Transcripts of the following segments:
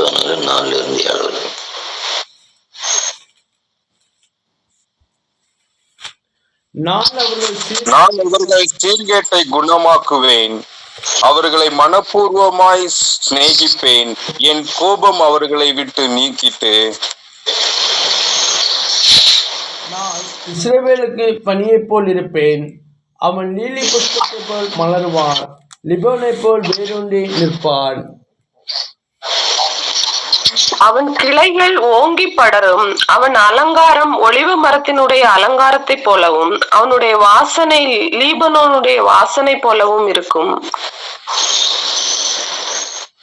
மோசே பதினாறு நாலுல இருந்து ஏழு வரைக்கும். நான் அவர்கள் சீர்கேட்டை குணமாக்குவேன். அவர்களை மனப்பூர்வமாய் சிநேகிப்பேன். என் கோபம் அவர்களை விட்டு நீக்கிட்டு. நான் இஸ்ரவேலுக்கு பனியைப் போல் இருப்பேன். அவன் லீலி புஷ்பத்தைப் போல் மலருவான். லிபோனைப் போல் வேரூன்றி நிற்பான். அவன் கிளைகள் ஓங்கி படரும். அவன் அலங்காரம் ஒளிவு மரத்தினுடைய அலங்காரத்தைப் போலவும் அவனுடைய வாசனை லீபனோனுடைய வாசனை போலவும் இருக்கும்.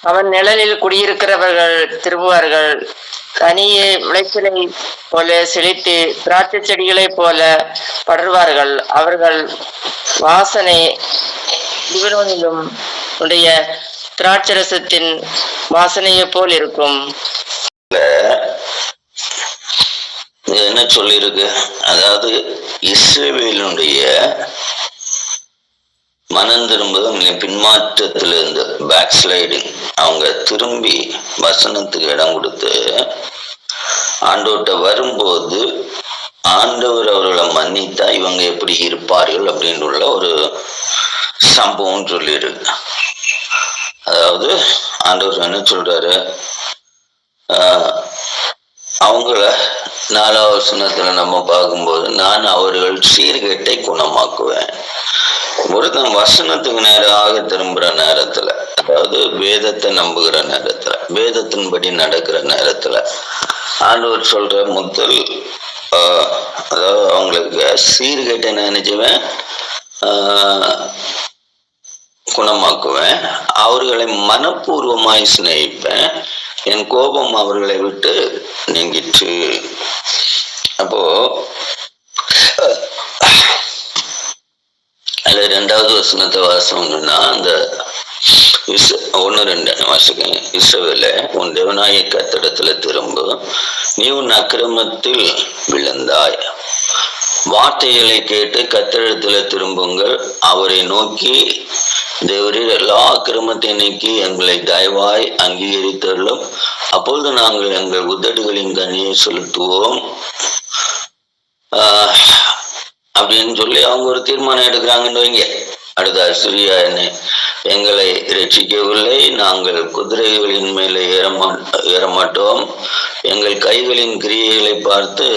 அவன் நிழலில் குடியிருக்கிறவர்கள் திரும்புவார்கள். கனியை விளைச்சலை போல செழித்து திராட்சை செடிகளைப் போல படர்வார்கள். அவர்கள் வாசனை லிபனோனிலும் உடைய திராட்சரசத்தின் வாசனையைப் போல் இருக்கும். இது என்ன சொல்லியிருக்கு? அதாவது இஸ்ரேவேலுடைய மனம் திரும்புதல் பின்மாற்றத்திலிருந்து பேக் ஸ்லைடிங் அவங்க திரும்பி வசனத்துக்கு இடம் கொடுத்து ஆண்டவர்கிட்ட வரும்போது ஆண்டவர் அவர்களை மன்னித்தா இவங்க எப்படி இருப்பார்கள் அப்படின்னு உள்ள ஒரு சம்பவம் சொல்லியிருக்கு. அதாவது ஆண்டவர் என்ன சொல்றாரு? ஆஹ் அவங்கள நாலாவது வசனத்துல நம்ம பார்க்கும்போது நான் அவர்கள் சீர்கேட்டை குணமாக்குவேன். ஒருத்தன் வசனத்துக்கு நேராக திரும்புற நேரத்துல அதாவது வேதத்தை நம்புகிற நேரத்துல வேதத்தின்படி நடக்கிற நேரத்துல ஆண்டவர் சொல்ற முதல் ஆஹ், அதாவது அவங்களுக்கு சீர்கேட்டை நினைச்சுவேன் ஆஹ், குணமாக்குவேன். அவர்களை மனப்பூர்வமாய் சிநேகிப்பேன். என் கோபம் அவர்களை விட்டு நீங்கிற்று. அப்போ அதுல ரெண்டாவது வசனத்தை வாசம்னா அந்த ஒன்று ரெண்டு வாசிக்கங்க. இஸ்ரவேல உன் தேவனாய கத்திடத்துல திரும்ப. நீ உன் அக்கிரமத்தில் விழுந்தாய். வார்த்தைகளை கேட்டு கத்திடத்துல திரும்புங்கள். அவரை நோக்கி தேவரீர் எல்லா கிரமத்தை நீக்கி எங்களை தயவாய் அங்கீகரித்தள்ளும் அப்பொழுது நாங்கள் எங்கள் உதடுகளின் கனியை செலுத்துவோம். அப்படின்னு சொல்லி அவங்க ஒரு தீர்மானம் எடுக்கிறாங்கன்னு வைங்க. அடுத்த அசிரியா என்னை எங்களை ரட்சிக்கவில்லை நாங்கள் குதிரைகளின் மேலே ஏறமா ஏறமாட்டோம். எங்கள் கைகளின் கிரியைகளை பார்த்து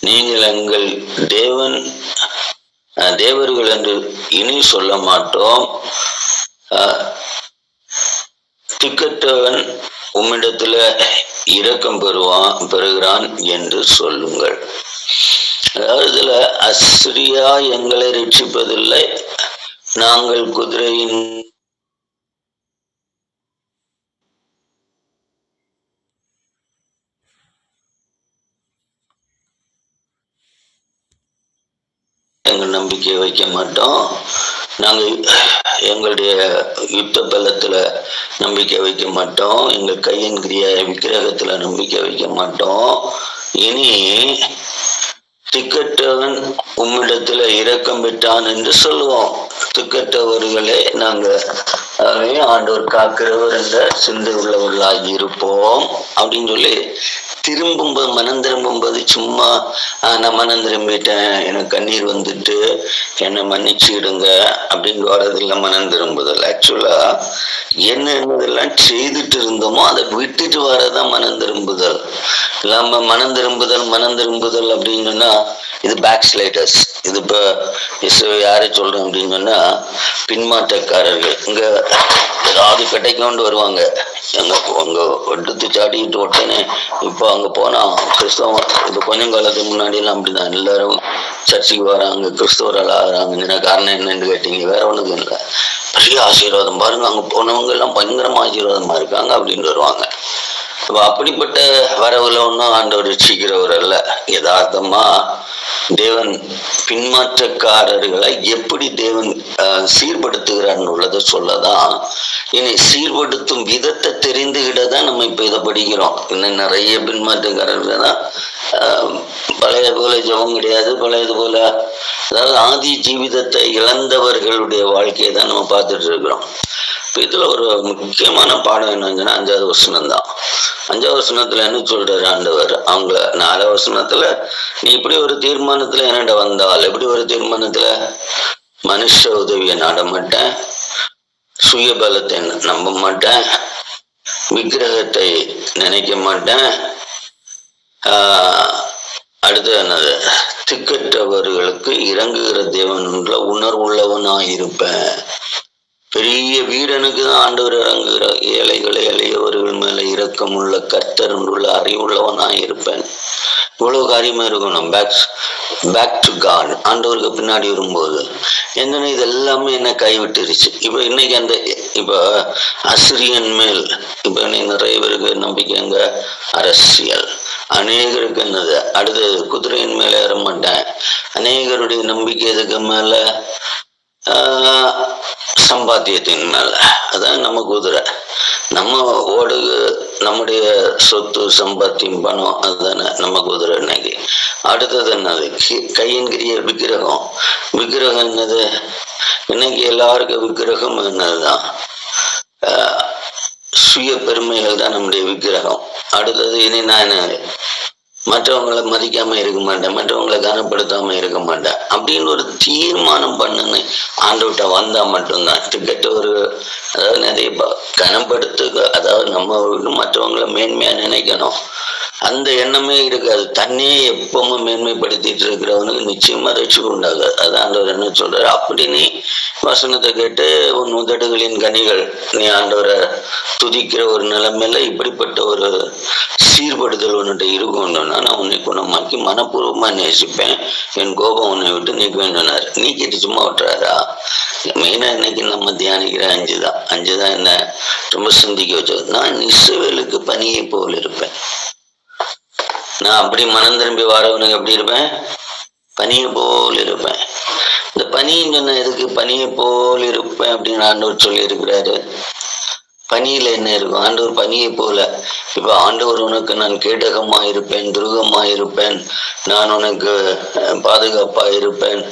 நீங்கள் எங்கள் தேவன் தேவர்கள் என்று இனி சொல்ல மாட்டோம். அஹ், உம்மிடத்துல இரக்கம் பெறுவான் பெறுகிறான் என்று சொல்லுங்கள். அதாவது இதுல அஸ்ரியா எங்களை ரட்சிப்பதில்லை. நாங்கள் குதிரையின் எங்கள் நம்பிக்கையை வைக்க மாட்டோம். நாங்கள் எங்களுடைய யுத்த பலத்தில் நம்பிக்கை வைக்க மாட்டோம். எங்கள் கையின் கிரியா விக்கிரகத்துல நம்பிக்கை வைக்க மாட்டோம். இனி திக்கட்டவன் உம்மிடத்துல இரக்கம் பெற்றான் என்று சொல்லுவோம். திக்கட்டவர்களே நாங்க ஆண்டவர் காக்கிறவர் என்ற சிந்தை உள்ளவர்களாகி இருப்போம். அப்படின்னு சொல்லி திரும்பும்போது மனம் திரும்பும்போது சும்மா நான் மனம் திரும்பிட்டேன். எனக்கு கண்ணீர் வந்துட்டு என்னை மன்னிச்சுடுங்க அப்படின்னு வர்றதில்ல மனம் திரும்புதல். ஆக்சுவலா என்னென்னதெல்லாம் செய்துட்டு இருந்தோமோ அதை விட்டுட்டு வரதான் மனம் திரும்புதல். இல்லாம மனம் திரும்புதல் மனம் திரும்புதல் அப்படின்னு சொன்னா இது பேக் ஸ்லைடர்ஸ் இது இப்போ இசை யாரை சொல்றேன் அப்படின்னு சொன்னா பின்மாற்றக்காரர்கள். இங்க ஏதாவது கிடைக்கணும்னு வருவாங்க. எங்க அங்க ஒட்டுத்து சாட்டிக்கிட்டு உடனே இப்போ அங்க போனா கிறிஸ்தவம் இது கொஞ்சம் காலத்துக்கு முன்னாடி எல்லாம் அப்படிதான். எல்லாரும் சர்ச்சுக்கு வராங்க கிறிஸ்தவரால் ஆகிறாங்க காரணம் என்னன்னு கேட்டீங்க. வேற ஒண்ணுக்கும் இல்லை. பெரிய ஆசீர்வாதம். பாருங்க அங்க போனவங்க எல்லாம் பயங்கரமா ஆசீர்வாதமா இருக்காங்க அப்படின்னு வருவாங்க. அப்ப அப்படிப்பட்ட வரவுல ஒன்றும் ஆண்டவர் ரசிக்கிறவர் அல்ல. யதார்த்தமா தேவன் பின்மாற்றக்காரர்களை எப்படி தேவன் சீர்படுத்துகிறான் உள்ளதை சொல்லதான். இனி சீர்படுத்தும் விதத்தை தெரிந்துகிட தான் நம்ம இப்ப இதை படிக்கிறோம். இன்னும் நிறைய பின்மாற்றக்காரர்கள் தான் பழைய போல ஜெபம் கிடையாது பழையது போல அதாவது ஆதி ஜீவிதத்தை இழந்தவர்களுடைய வாழ்க்கையை தான் நம்ம பார்த்துட்டு இருக்கிறோம். இப்போ இதுல ஒரு முக்கியமான பாடம் என்னங்கன்னா அஞ்சாவது வசனம் தான் அஞ்சாவது வருஷத்துல என்ன சொல்றாரு ஆண்டவர்? அவங்கள நாலாவது வருஷத்துல நீ இப்படி ஒரு தீர்மானத்துல என்னட வந்தால் எப்படி ஒரு தீர்மானத்துல? மனுஷ உதவியை நாட மாட்டேன் சுயபலத்தை நம்ப மாட்டேன் விக்கிரகத்தை நினைக்க மாட்டேன். ஆஹ் அடுத்து என்னது? திக்கற்றவர்களுக்கு இறங்குகிற தேவன்ல உணர்வுள்ளவனாய் இருப்பேன் பெரிய வீரனுக்கு தான் ஆண்டவர் இறங்குகிற ஏழைகளை எளியவர்கள் மேல இரக்கமுள்ள கர்த்தர் உள்ள நான் இருப்பேன். இவ்வளவு காரியமா இருக்கணும் பேக் பேக் டு காட் ஆண்டவருக்கு பின்னாடி வரும்போது என்னன்னா இது எல்லாமே என்ன கைவிட்டுருச்சு. இப்ப இன்னைக்கு அந்த இப்ப அசிரியன் மேல் இப்ப நிறைய பேருக்கு நம்பிக்கைங்க. அரசியல். அநேகருக்கு என்னது? அடுத்தது குதிரையின் மேல ஏற மாட்டேன். அநேகருடைய நம்பிக்கை இதுக்கு மேல? ஆஹ், சம்பாத்தியத்தின் மேல. அதான் நம்ம குதிரை. நம்ம ஓடு நம்முடைய சொத்து சம்பாத்தியம் பணம் அதுதானே நம்ம குதிரை இன்னைக்கு. அடுத்தது என்னது? கி- கையின் கிரிய விக்கிரகம். விக்கிரகம் என்னது? இன்னைக்கு எல்லாருக்கும் விக்கிரகம் என்னதுதான்? சுய பெருமைகள் தான் நம்முடைய விக்கிரகம். அடுத்தது இனி நான் மற்றவங்களை மதிக்காம இருக்க மாட்டேன் மற்றவங்களை கனப்படுத்தாம இருக்க மாட்டேன் அப்படின்னு ஒரு தீர்மானம் பண்ணுன்னு ஆண்டவட்ட வந்தா மட்டும்தான். டிக்கெட் ஒரு அதாவது நிறைய கனப்படுத்து அதாவது நம்ம மற்றவங்களை மேன்மையா நினைக்கணும். அந்த எண்ணமே இருக்காது. தன்னையே எப்பவும் மேன்மைப்படுத்திட்டு இருக்கிறவனுக்கு நிச்சயமா ரட்சிப்பு உண்டாகாது. அதான் ஆண்டவர் என்ன சொல்றாரு? அப்படி நீ வசனத்தை கேட்டு உன் உதடுகளின் கனிகள் நீ ஆண்டவரை துதிக்கிற ஒரு நிலைமையில இப்படிப்பட்ட ஒரு சீர்படுதல் உன்னிட்ட இருக்கும்னா நான் உன்னை குணமாக்கி மனப்பூர்வமா நேசிப்பேன். என் கோபம் உன்னை விட்டு நீக்க வேண்டும்னாரு நீக்கிட்டு சும்மா விட்டுறாரா மெயினா இன்னைக்கு நம்ம தியானிக்கிற அஞ்சு தான் அஞ்சு தான் என்ன? ரொம்ப சிந்திக்க வச்சது. நான் இஸ்ரவேலுக்கு பணியை போல் இருப்பேன். நான் அப்படி மனம் திரும்பி வரவனுக்கு எப்படி இருப்பேன்? பனியை போல் இருப்பேன். இந்த பனின்னு சொன்ன எதுக்கு? பனியை போல் இருப்பேன் அப்படின்னு ஆண்டவர் சொல்லி இருக்கிறாரு பனியில என்ன இருக்கும்? ஆண்டவர் பனியை போல. இப்ப ஆண்டவர் உனக்கு நான் கேடகமா இருப்பேன் துருகமா இருப்பேன் நான் உனக்கு பாதுகாப்பா இருப்பேன்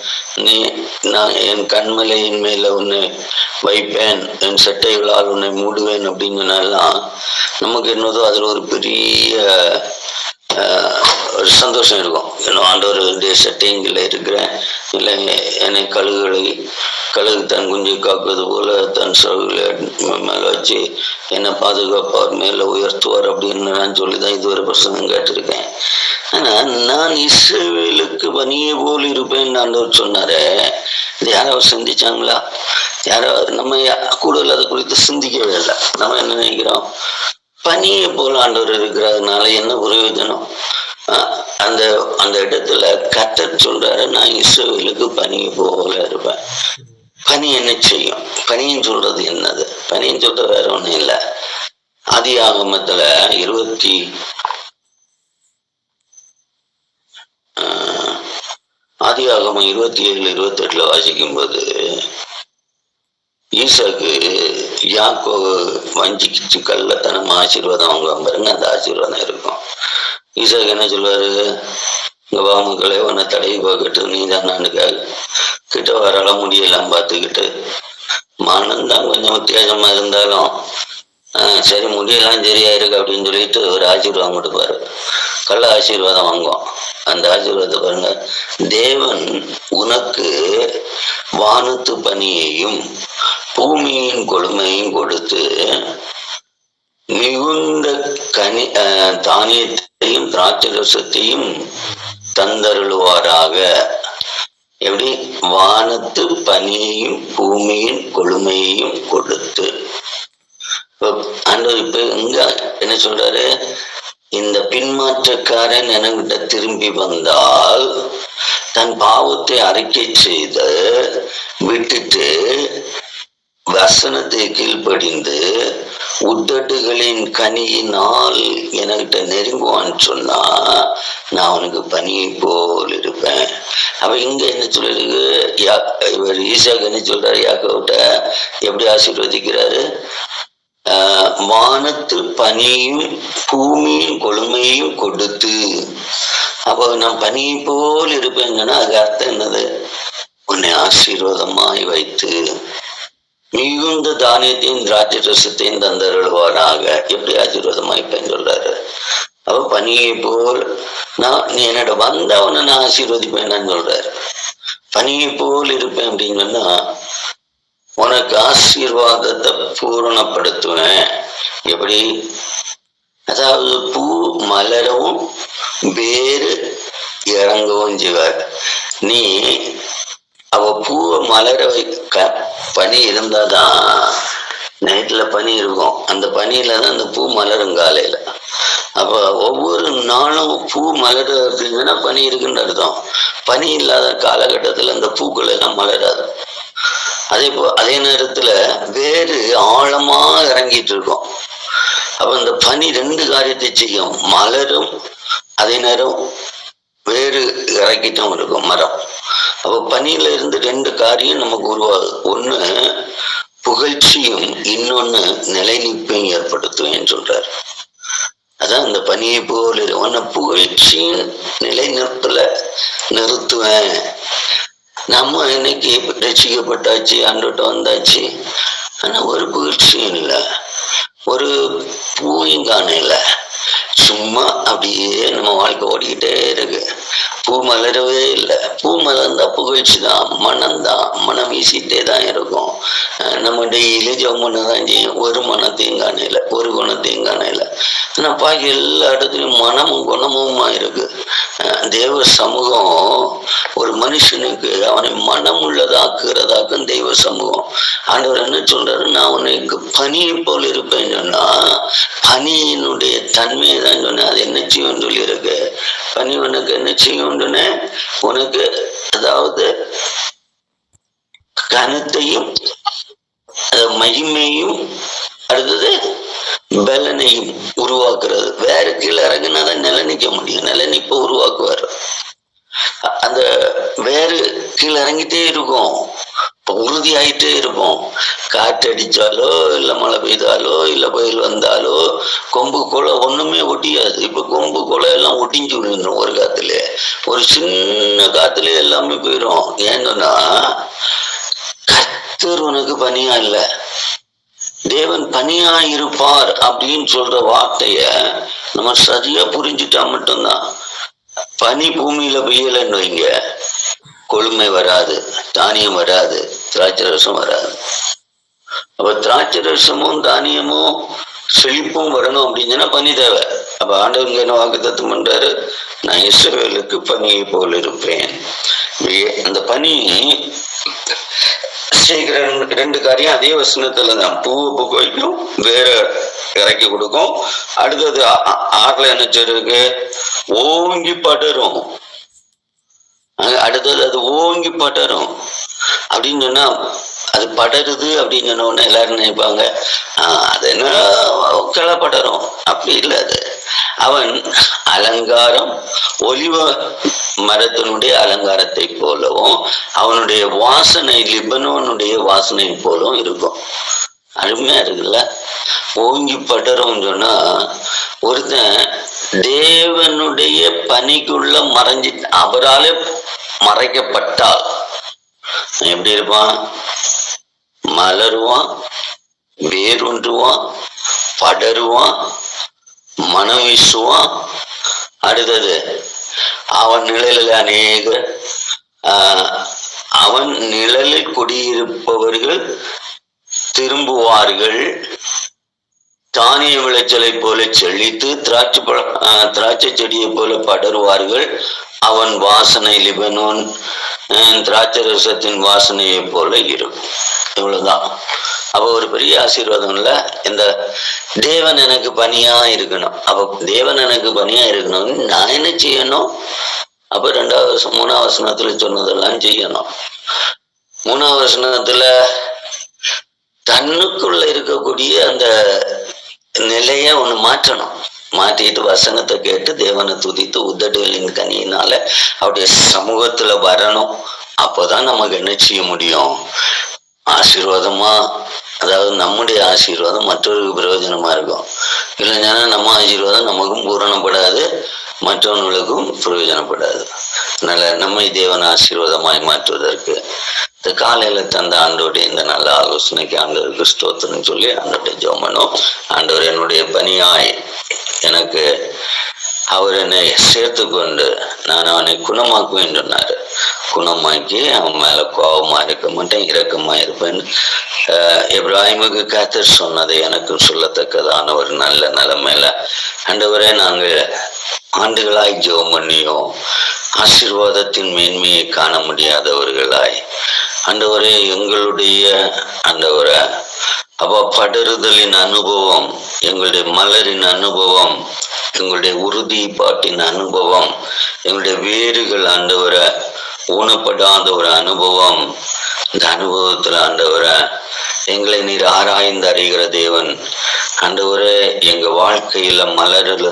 நீ நான் என் கண்மலையின் மேல உன்னை வைப்பேன். என் சட்டைகளால் உன்னை மூடுவேன் அப்படின்னு சொன்னாலாம் நமக்கு என்னதோ அதுல ஒரு பெரிய ஒரு சந்தோஷம் இருக்கும். இன்னும் ஆண்டவருடைய சட்டைங்களை இருக்கிறேன். இல்லை என்னை கழுகுகளை கழுகு தன் குஞ்சு காப்பது போல தன் சவுகளை மேலே வச்சு என்னை பாதுகாப்பார் மேலே உயர்த்துவார் அப்படின்னு நான் சொல்லி தான் இதுவரை பிரசங்கம் கேட்டிருக்கேன். ஆனால் நான் இஸ்ரவேலுக்கு பனியை போல் இருப்பேன்னு ஆண்டவர் சொன்னாரே. இது யாராவது சிந்திச்சாங்களா? யாராவது நம்ம யா- கூடுதல் அதை குறித்து சிந்திக்கவே இல்லை. நம்ம என்ன நினைக்கிறோம்? பனியை போல ஆண்டவர் இருக்கிறதுனால என்ன பிரயோஜனம்? அந்த அந்த இடத்துல கத்தர் சொல்றாரு நான் இஸ்ரவேலுக்கு பனியை போல இருப்பேன். பனி என்ன செய்யும்? பனின்னு சொல்றது என்னது? பனின்னு சொல்றது வேற ஒண்ணும் இல்ல. ஆதி ஆகமத்துல இருபத்தி ஆஹ், ஆதி ஆகமம் இருபத்தி ஏழு இருபத்தி எட்டுல வாசிக்கும் போது ஈசாக்கு யாக்கோ வஞ்சிக்கிச்சு கள்ளத்தனம் ஆசீர்வாதம் அவங்க பாருங்க அந்த ஆசீர்வாதம் இருக்கும். ஈசாக்கு என்ன சொல்லுவாரு? இங்க வாமுக்களே உன்னை தடவி பார்க்கட்டு நீ தான் நானுக்காக கிட்ட வரால முடியலாம் பார்த்துக்கிட்டு. மனம்தான் கொஞ்சம் வித்தியாசமா இருந்தாலும் ஆஹ் சரி முடியெல்லாம் சரியா இருக்கு அப்படின்னு சொல்லிட்டு ஒரு ஆசீர்வாதம் கொடுப்பாரு. கள்ள ஆசீர்வாதம் வாங்குவோம் அந்த ஆசீர்வாதத்தை பாருங்க. தேவன் உனக்கு வானத்து பனியையும் பூமியின் கொடுமையும் கொடுத்து மிகுந்த கனி தானியத்தையும் திராட்சை ரசத்தையும் தந்தருளுவாராக. எப்படி? வானத்து பனியையும் பூமியின் கொழுமையையும் கொடுத்து. இப்ப ஆண்டவர் இப்ப இங்க என்ன சொல்றாரு? இந்த பின்மாற்றக்காரன் எனக்கிட்ட திரும்பி வந்தால் தன் பாவத்தை அறிக்கை செய்து விட்டுட்டு வசனத்தை கீழ்ப்படிந்து உத்தட்டுகளின் கனியினால் என்கிட்ட நெருங்குவான்னு சொன்னா நான் அவனுக்கு பனியை போல் இருப்பேன். அவ இங்க என்ன சொல்லிருக்கு யா- இவர் ஈசாக்கு என்ன சொல்றாரு? யாக்கோட்ட எப்படி ஆசீர்வதிக்கிறாரு? வானத்து பனியும் பூமியும் கொழுமையும் கொடுத்து. அப்போ நான் பனியை போல் இருப்பேங்கன்னா அதுக்கு அர்த்தம் என்னது? உன்னை ஆசீர்வாதமாய் வைத்து மிகுந்த தானியத்தையும் திராட்சை ரசத்தையும் தந்தருள்வாராக. எப்படி ஆசீர்வாதமாய்ப்பேன்னு சொல்றாரு? அவ பனியை போல் நான் நீ என்னோட வந்தவனை நான் ஆசீர்வதிப்பேன்னு சொல்றாரு. பனியை போல் இருப்பேன் அப்படின்னு சொன்னா உனக்கு ஆசீர்வாதத்தை பூரணப்படுத்துவேன். எப்படி? அதாவது பூ மலரவும் வேறு இறங்கவும் செய்வார். நீ அவ பூவை மலர வைக்க பனி இருந்தாதான் நைட்ல பனி இருக்கும். அந்த பனியில தான் அந்த பூ மலரும் காலையில. அப்ப ஒவ்வொரு நாளும் பூ மலர் அப்படின்னா பனி இருக்குன்னு அர்த்தம். பனி இல்லாத காலகட்டத்துல அந்த பூக்கள் எல்லாம் மலராது. அதே போ அதே நேரத்துல வேறு ஆழமா இறங்கிட்டு இருக்கும். அப்ப இந்த பனி ரெண்டு காரியத்தை செய்யும். மலரும் அதே நேரம் வேறு இறக்கிட்டும் இருக்கும் மரம். அப்ப பனியில இருந்து ரெண்டு காரியம் நமக்கு உருவாகுது. ஒண்ணு புகழ்ச்சியும் இன்னொன்னு நிலைநிற்பையும் ஏற்படுத்துவேன் சொல்றார். அதான் இந்த பனியை போல இரு- புகழ்ச்சியும் நிலைநிற்பல நிறுத்துவேன். நம்ம இன்னைக்கு ரசிக்கப்பட்டாச்சு அன்றுட்டு வந்தாச்சு? ஆனா ஒரு புகழ்ச்சியும் இல்லை. ஒரு பூவும் காணல சும்மா அப்படியே நம்ம வாழ்க்கை ஓடிக்கிட்டே இருக்கு. பூ மலரவே இல்லை. பூ மலர்ந்தா புகழ்ச்சி தான் மனம் தான் மனம் வீசிட்டே தான் இருக்கும் நம்ம டெய்லி ஜெபம் தான் செய்யும். ஒரு மனத்தையும் காணல. ஒரு குணத்தையும் காணையில ஆனா பாக்கி எல்லா இடத்துலயும் மனமும் குணமுமா இருக்கு. தெய்வ சமூகம் ஒரு மனுஷனுக்கு அவனை மனம் உள்ளதாக்குறதாக்கும் தெய்வ சமூகம். ஆண்டவர் என்ன சொல்றாரு? நான் உனக்கு பனியை போல் இருப்பேன்னு சொன்னா பனியினுடைய தன்மையை தான் சொன்னேன். அது என்ன செய்யும் சொல்லியிருக்கு? பனி உனக்கு நிச்சயம் உண்டுன்னு உனக்கு அதாவது கனத்தையும் மகிமையும் அடுத்தது பலனையும் உருவாக்குறது. வேற கீழே இறங்குனாதான் நிலை நிக்க முடியும். நிலை நிப்ப உருவாக்குவார். அந்த வேறு கீழே இறங்கிட்டே இருக்கும். இப்ப உறுதியாயிட்டே இருப்போம். காற்றடிச்சாலோ இல்லை மழை பெய்தாலோ இல்லை புயல் வந்தாலோ கொம்பு குலை ஒண்ணுமே ஒட்டியாது. இப்போ கொம்பு குலை எல்லாம் ஒட்டிஞ்சு விழுந்துரும் ஒரு காத்துல. ஒரு சின்ன காத்துல எல்லாமே போயிடும் ஏன்னா கர்த்தர் உனக்கு பனியா இல்லை. தேவன் பனியா இருப்பார் அப்படின்னு சொல்ற வார்த்தைய நம்ம சரியா புரிஞ்சுட்டா மட்டும்தான். பனி பூமியில பெய்யலன்னு வைங்க. கொழுமை வராது தானியம் வராது. திராட்சை ரசம் வராது. அப்ப திராட்சை ரசமும் தானியமும் செழிப்பும் வரணும் அப்படின்னு சொன்னா பனி தேவை. அப்ப ஆண்டவங்க என்ன வாக்கு தத்துவம் பண்றாரு? நான் இஸ்ரவேலுக்கு பனியை போல் இருப்பேன். அந்த பனி செய்கிற ரெண்டு- காரியம் அதே வசனத்துல தான். பூவை பூக்க வைக்கும் வேற இறக்கி கொடுக்கும். அடுத்தது ஆறுல என்ன ஓங்கி படரும். அடுத்தது அது ஓங்கி படரும். அப்படின்னு சொன்னா அது படருது அப்படின்னு சொன்ன உடனே எல்லாரும் நினைப்பாங்க. அது என்ன கிளை படரும் அப்படி இல்லை அது. அவன் அலங்காரம் ஒலிவ மரத்தினுடைய அலங்காரத்தை போலவும் அவனுடைய வாசனை லிபனோனுடைய வாசனை போலவும் இருக்கும். அருமையா இருக்குல்ல? ஓங்கி படரும் சொன்னா ஒருத்தன் தேவனுடைய பணிக்குள்ள மறைஞ்சி அவராலே மறைக்கப்பட்டால் எப்படி இருப்பான்? மலருவான் வேரூன்றுவான் படருவான் மனம் வீசுவான். அடுத்தது அவன் நிழலில் அநேக அவன் நிழலில் குடியிருப்பவர்கள் திரும்புவார்கள். தானிய விளைச்சலை போல செழித்து திராட்சை பழ திராட்சை செடியை போல படருவார்கள். அவன் வாசனை லிபனோன் ஆஹ், திராட்சை ரசத்தின் வாசனையை போல இருக்கும். இவ்வளவுதான். அப்ப ஒரு பெரிய ஆசீர்வாதம் இல்ல? இந்த தேவன் எனக்கு பணியா இருக்கணும். அப்ப தேவன் எனக்கு பணியா இருக்கணும் நான் என்ன செய்யணும்? அப்ப ரெண்டாவது வருஷம் மூணாவது வசனத்துல சொன்னதெல்லாம் செய்யணும். மூணாவது வசனத்துல தன்னுக்குள்ள இருக்கக்கூடிய அந்த நிலைய ஒண்ணு மாற்றணும். மாட்டிட்டு வசனத்தை கேட்டு தேவனை துதித்து உதடுகளின் கனியினால அவருடைய சமூகத்துல வரணும். அப்போதான் நமக்கு என்ன செய்ய முடியும்? ஆசீர்வாதமா அதாவது நம்முடைய ஆசீர்வாதம் மற்றவருக்கு பிரயோஜனமா இருக்கும். இல்லைன்னா நம்ம ஆசீர்வாதம் நமக்கும் பூரணப்படாது மற்றவர்களுக்கும் பிரயோஜனப்படாது. அதனால நம்மை தேவன் ஆசீர்வாதமாய் மாற்றுவதற்கு இந்த காலையில தந்த ஆண்டோடைய இந்த நல்ல ஆலோசனைக்கு ஆண்டவருக்கு ஸ்தோத்திரம் சொல்லி ஆண்டோடைய ஜோமனும் ஆண்டவர் என்னுடைய பணியாய் எனக்கு அவர் என்னை சேர்த்து கொண்டு நான் அவனை குணமாக்குவேன் சொன்னார். குணமாக்கி அவன் மேல கோபமா இருக்க மாட்டேன் இரக்கமா இருப்பேன். இப்ராஹிமுக்கு கத்தர் சொன்னதை எனக்கும் சொல்லத்தக்கதான ஒரு நல்ல நிலைமையில ஆண்டவரே நாங்கள் ஆண்டுகளாய் ஜெபம் பண்ணியும். ஆசீர்வாதத்தின் மேன்மையை காண முடியாதவர்களாய். ஆண்டவரே எங்களுடைய ஆண்டவரை அப்ப படருதலின் அனுபவம் எங்களுடைய மலரின் அனுபவம் எங்களுடைய உறுதிப்பாட்டின் அனுபவம் எங்களுடைய வேர்கள் ஆண்டவரை ஊனப்படாத ஒரு அனுபவம். இந்த அனுபவத்துல ஆண்டவரை எங்களை நீர் ஆராய்ந்து அறிகிற தேவன் ஆண்டவரே எங்க வாழ்க்கையில மலரல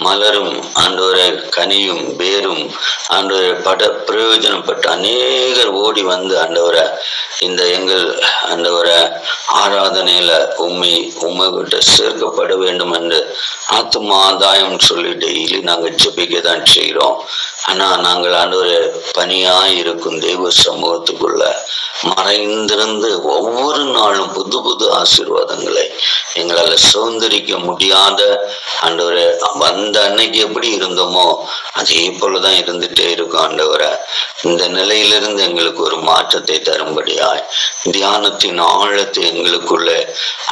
மலரும் ஆண்டவரே கனியும் வேரும் ஆண்டவரை பட பிரயோஜனப்பட்ட அநேகர் ஓடி வந்து ஆண்டவரை இந்த எங்கள் ஆண்டவரை ஆராதனையில உண்மை உண்மை விட்டு சேர்க்கப்பட வேண்டும் என்று ஆத்ம ஆதாயம் சொல்லி டெய்லி நாங்கள் ஜெபிக்க தான் செய்கிறோம். ஆனா நாங்கள் ஆண்டவர் பணியா இருக்கும் தெய்வ சமூகத்துக்குள்ள மறைந்திருந்து ஒவ்வொரு நாளும் புது புது ஆசீர்வாதங்களை எங்களால் சுதந்திரிக்க முடியாத ஆண்டவரை வந்த அன்னைக்கு எப்படி இருந்தோமோ அதே போலதான் இருந்துட்டே இருக்கும் ஆண்டவரை. இந்த நிலையிலிருந்து எங்களுக்கு ஒரு மாற்றத்தை தரும்? காணும்படியாய் தியானத்தின் ஆழத்தை எங்களுக்குள்ள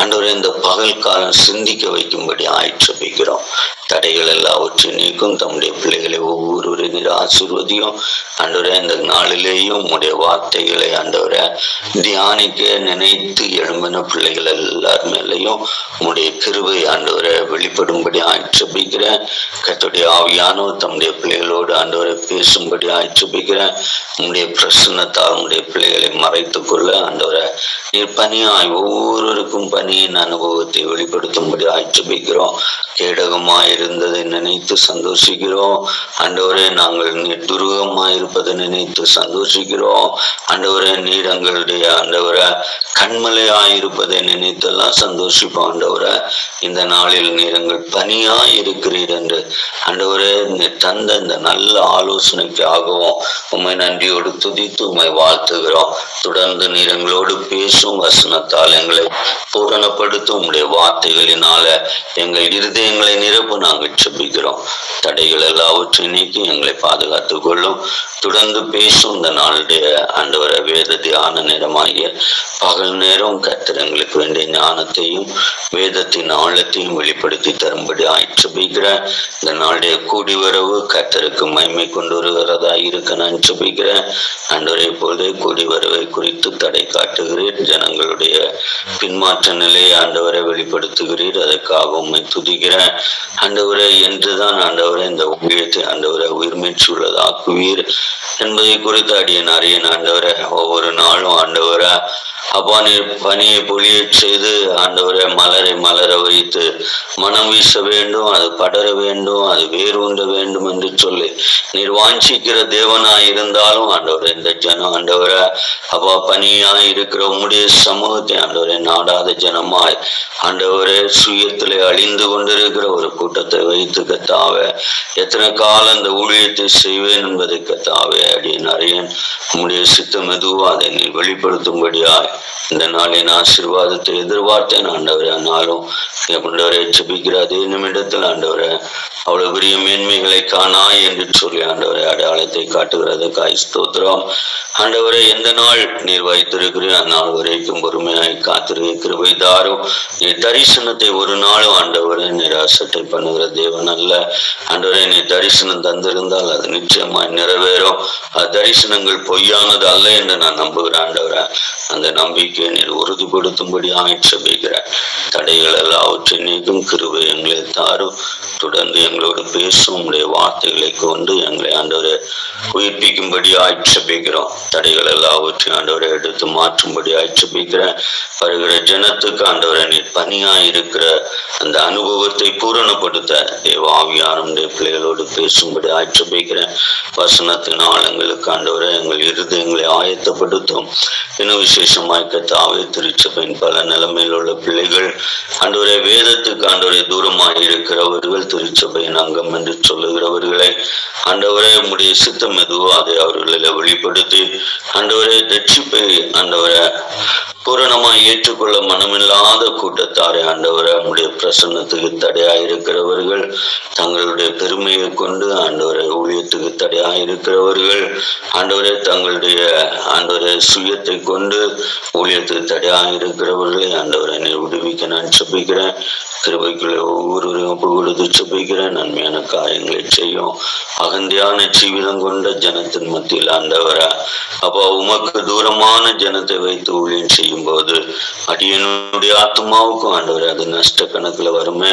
அன்றவரை இந்த பகல் காலம் சிந்திக்க வைக்கும்படி ஆயிற்றுபிக்கிறோம் தடைகள் எல்லாவற்றையும் நீக்கும். தம்முடைய பிள்ளைகளை ஒவ்வொருவரையும் நீர் ஆசீர்வதியும். ஆண்டவரே இந்த நாளிலேயும் உடைய வார்த்தைகளை ஆண்டவரை தியானிக்க நினைத்து எழும்பின பிள்ளைகள் எல்லார் மேலேயும் உடைய கிருவை ஆண்டவரை வெளிப்படும்படி ஆட்சேபிக்கிறேன். கத்துடைய ஆவியானவர் தம்முடைய பிள்ளைகளோடு ஆண்டவரை பேசும்படி ஆட்சேபிக்கிறேன். உம்முடைய பிரசன்னத்தால் உடைய பிள்ளைகளை மறைத்துக் கொள்ள ஆண்டவரை நீர் பணியாய் ஒவ்வொருவருக்கும் பணியின் அனுபவத்தை வெளிப்படுத்தும்படி ஆட்சேபிக்கிறோம். கேடகமாய் இருந்ததை நினைத்து சந்தோஷிக்கிறோம். ஆண்டவரே நாங்கள் நீர் இருப்பதை நினைத்து சந்தோஷிக்கிறோம். ஆண்டவரே நீர் எங்களுடைய ஆண்டவரை கண்மலையாய் இருப்பதை நினைத்தெல்லாம் சந்தோஷிப்போம் ஆண்டவரை. இந்த நாளில் நீர் எங்கள் பணியாய் இருக்கிறீர் என்று. ஆண்டவரே தந்த இந்த நல்ல ஆலோசனைக்காகவும் உம்மை நன்றியோடு துதித்து உம்மை வாழ்த்துகிறோம். தொடர்ந்து நீர் எங்களோடு பேசும் வசனத்தால் எங்களை பூரணப்படுத்தும். உடைய வார்த்தைகளினால எங்கள் இருதயங்களை நிரப்ப நாங்கள் செபிக்கிறோம் தடைகள் எல்லாவற்றையும் நீக்கி எங்களை பாதுகாத்துக் கொள்ளும். தொடர்ந்து பேசும் இந்த நாளுடைய ஆண்டவர வேத தியான நேரமாகிய பகல் நேரம் கர்த்தர் எங்களுக்கு வேண்டிய ஞானத்தையும் வேதத்தின் ஆழத்தையும் வெளிப்படுத்தி தரும்படி ஆய்ச்சபிக்கிற இந்த நாளுடைய கூடி வரவு கத்தருக்கு மகிமை கொண்டு வருகிறதா இருக்க நான் ஜெபிக்கிறேன் ஆண்டவரை போதே கூடி வரவை குறித்து தடை காட்டுகிறேன் ஜனங்களுடைய பின்மாற்ற நிலையை ஆண்டவரை வெளிப்படுத்துகிறீர். அதற்காக உண்மை துதிக்கிறேன் ஆண்டவரை என்றுதான் ஆண்டவரை இந்த ஊழியத்தை ஆண்டவரை உயிர்மீச்சுள்ளதாக்குவீர் என்பதை குறித்து அடியன் அறியன் ஆண்டவரை. ஒவ்வொரு நாளும் ஆண்டவரை அப்பா நீர் பனியை பொழியச் செய்து ஆண்டவரை மலரை மலர வைத்து மனம் வீச வேண்டும் அது படர வேண்டும் அது வேரூன்ற வேண்டும் என்று சொல்லி. நீர் வாஞ்சிக்கிற தேவனாய் இருந்தாலும் ஆண்டவரை இந்த ஜனம் ஆண்டவரை அப்பா பனியாய் இருக்கிற உம்முடைய சமூகத்தை ஆண்டவரை நாடாத ஜனமாய் ஆண்டவரே சுயத்திலே அழிந்து கொண்டிருக்கிற ஒரு கூட்டத்தை வைத்து கத்தாவ. எத்தனை காலம் இந்த ஊழியத்தை செய்வேன் என்பதை கத்தாவே அப்படின்னு அறியேன். உங்களுடைய சித்தம் எதுவோ அதை நீ வெளிப்படுத்தும்படியாய். இந்த நாளின் ஆசீர்வாதத்தை எதிர்பார்த்தேன் ஆண்டவரே. ஆனாலும் ஆண்டவரை ஜபிக்கிற அதே நிமிடத்தில் ஆண்டவரே அவ்வளவு பெரிய மேன்மைகளை காணாய் என்று சொல்லி ஆண்டவரை அடையாளத்தை காட்டுகிறதுக்காய் ஸ்தோத்திரம். ஆண்டவரை எந்த நாள் நீர் வைத்திருக்கிறீர் அந்நாள் வரைக்கும் பொறுமையாய் காத்திருக்க கிருபை தாரும். நீர் தரிசனத்தை ஒரு நாளும் ஆண்டவரை நிராசத்தை பண்ணுகிற தேவன் அல்ல. ஆண்டவரை நீ தரிசனம் தந்திருந்தால் அது நிச்சயமாய் நிறைவேறும். அது தரிசனங்கள் பொய்யானது அல்ல என்று நான் நம்புகிறேன் ஆண்டவரை. அந்த நம்பிக்கையை நீர் உறுதிப்படுத்தும்படி ஆட்சேபிக்கிறேன் தடைகள் எல்லாவற்றை நீக்கும் கிருவை எங்களை தாரும். தொடர்ந்து எங்களோடு பேசும் உடைய வார்த்தைகளை கொண்டு எங்களை ஆண்டவரை உயிர்ப்பிக்கும்படி ஆட்சேபிக்கிறோம் தடைகள் எல்லாவற்றையும் ஆண்டவரை எடுத்து மாற்றும்படி ஆட்சேபிக்கிறேன் வருகிற ஜனத்துக்கு ஆண்டவரை நீர் பணியாயிருக்கிற அந்த அனுபவத்தை கொடுத்த தேவாவியானுடைய பிள்ளைகளோடு பேசும்படி ஆட்சேபிக்கிறேன். வசனத்தின் ஆழங்களுக்கு ஆண்டவரை எங்கள் இருதயங்களை ஆயத்தப்படுத்தும். இன்னும் விசேஷமா விசேஷமாய் கத்தாவே திருச்சபையின் பல நிலைமையில் உள்ள பிள்ளைகள் ஆண்டவரே வேதத்துக்கு ஆண்டவரை தூரமாக இருக்கிறவர்கள் திருச்சபையின் அங்கம் என்று சொல்லுகிறவர்களை ஆண்டவரே உம்முடைய சித்தம் எதுவோ அதை அவர்களில் வெளிப்படுத்தி ஆண்டவரே ரட்சிப்பை ஆண்டவரே பூரணமாய் ஏற்றுக்கொள்ள மனமில்லாத கூட்டத்தாரை ஆண்டவரே நம்முடைய பிரசன்னத்துக்கு தடையாயிருக்கிறவர்கள் தங்களுடைய பெருமையை கொண்டு ஆண்டவரை ஊழியத்துக்கு தடையாயிருக்கிறவர்கள் ஆண்டவரே தங்களுடைய ஆண்டவரை சுயத்தை கொண்டு ஊழியத்துக்கு தடையாயிருக்கிறவர்களை ஆண்டவரை நீர் விடுவிக்க நான் செப்பிக்கிறேன் கிருபைக்குள்ளே ஒவ்வொருவரையும் ஒப்பு கொடுத்து நன்மையான காரியங்களை செய்யும். அகந்தியான ஜீவிதம் கொண்ட ஜனத்தின் மத்தியில் ஆண்டவர அப்போ உமக்கு தூரமான ஜனத்தை வைத்து ஊழியம் செய்யும் போது அடியனுடைய ஆத்மாவுக்கும் ஆண்டவரே அது நஷ்ட கணக்குல வருமே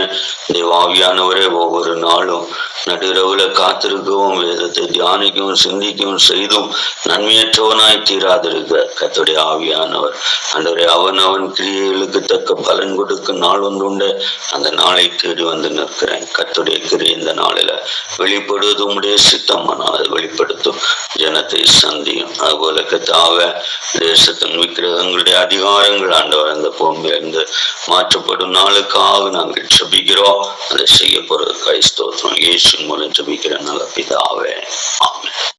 தேவாவியானவரே ஒவ்வொரு நாளும் நடுரவுல காத்திருக்கவும் வேதத்தை தியானிக்கவும் சிந்திக்கவும் செய்தும் நன்மையற்றவனாய் தீராதிருக்க. கத்துடைய ஆவியானவர் ஆண்டவரே அவன் அவன் கிரியைகளுக்கு தக்க பலன் கொடுக்க நாள் ஒன்று உண்டு அந்த நாளை தேடி வந்து நிற்கிறேன். கத்துடைய கிரி இந்த நாளில வெளிப்படுவது உடைய சித்தமானால் அதை வெளிப்படுத்தும் ஜனத்தை சந்தியும். அதுபோல கத்தாவ தேசத்தின் விக்கிரகங்களுடைய அதிகாரங்கள் ஆண்டவர் அந்த பூமியிலிருந்து மாற்றப்படும் நாளுக்காக நாங்கள் ஜபிக்கிறோம். அதை செய்ய போறது கிறிஸ்தோத்திரம் இயேசு மூலம் ஜபிக்கிற நல்ல பிதாவே. ஆமே